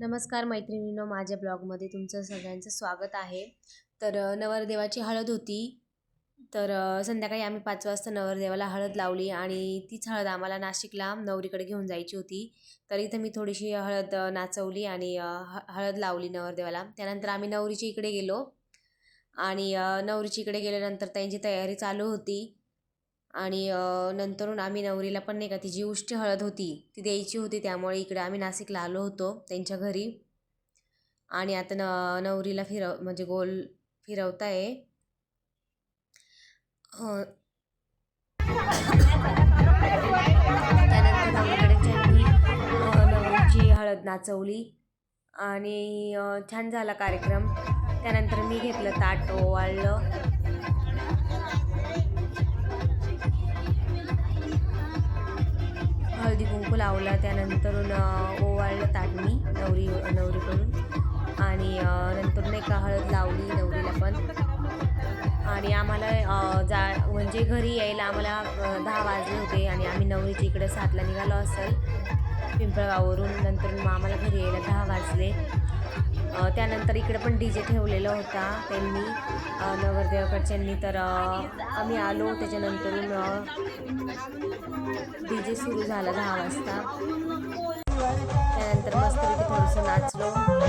नमस्कार मैत्रिणींनो माझ्या ब्लॉगमध्ये तुमचं सगळ्यांचं स्वागत आहे. तर नवरदेवाची हळद होती. तर संध्याकाळी आम्ही पाच वाजता नवरदेवाला हळद लावली आणि तीच हळद आम्हाला नाशिकला नवरीकडे घेऊन जायची होती. तर इथं मी थोडीशी हळद नाचवली आणि हळद लावली नवरदेवाला. त्यानंतर आम्ही नवरीच्या इकडे गेलो आणि नवरीच्या इकडे गेल्यानंतर त्यांची तयारी चालू होती. आणि नंतरून आम्ही नवरीला पण नाही का तिची उष्टी हळद होती ती द्यायची होती. त्यामुळे इकडे आम्ही नाशिकला आलो होतो त्यांच्या घरी. आणि आता न नवरीला फिरव म्हणजे गोल फिरवताय. त्यानंतर नवरीची हळद नाचवली. आणि छान झाला कार्यक्रम. त्यानंतर मी घेतलं ताट ओवाळलं. लावला त्यानंतरून ओवाळलं ताट मी नवरी नवरीकडून. आणि नंतर नाही का हळद लावली नवरीला पण. आणि आम्हाला जा म्हणजे घरी यायला आम्हाला दहा वाजले होते आणि आम्ही नवरीच्या इकडे सातला निघालो असेल. पिंपळगाववरून. नंतर मग आम्हाला घरी यायला दहा वाजले. त्यानंतर इकडे पण डी जे ठेवलेला होता त्यांनी. अ, तर आम्ही आलो. त्याच्यानंतर डी जे सुरू झाला दहा वाजता. त्यानंतर मस्त थोडंसं नाचलो.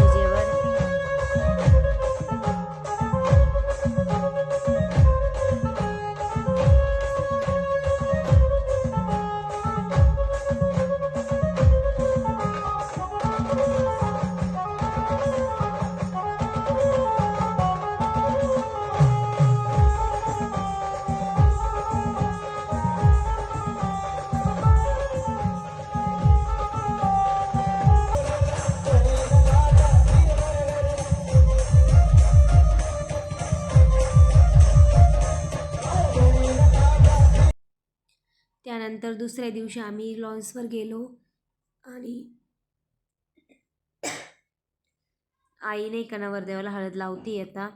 त्यानंतर दुसऱ्या दिवशी आम्ही लॉन्सवर गेलो आणि आई नाही का नवरदेवाला हळद लावती आता?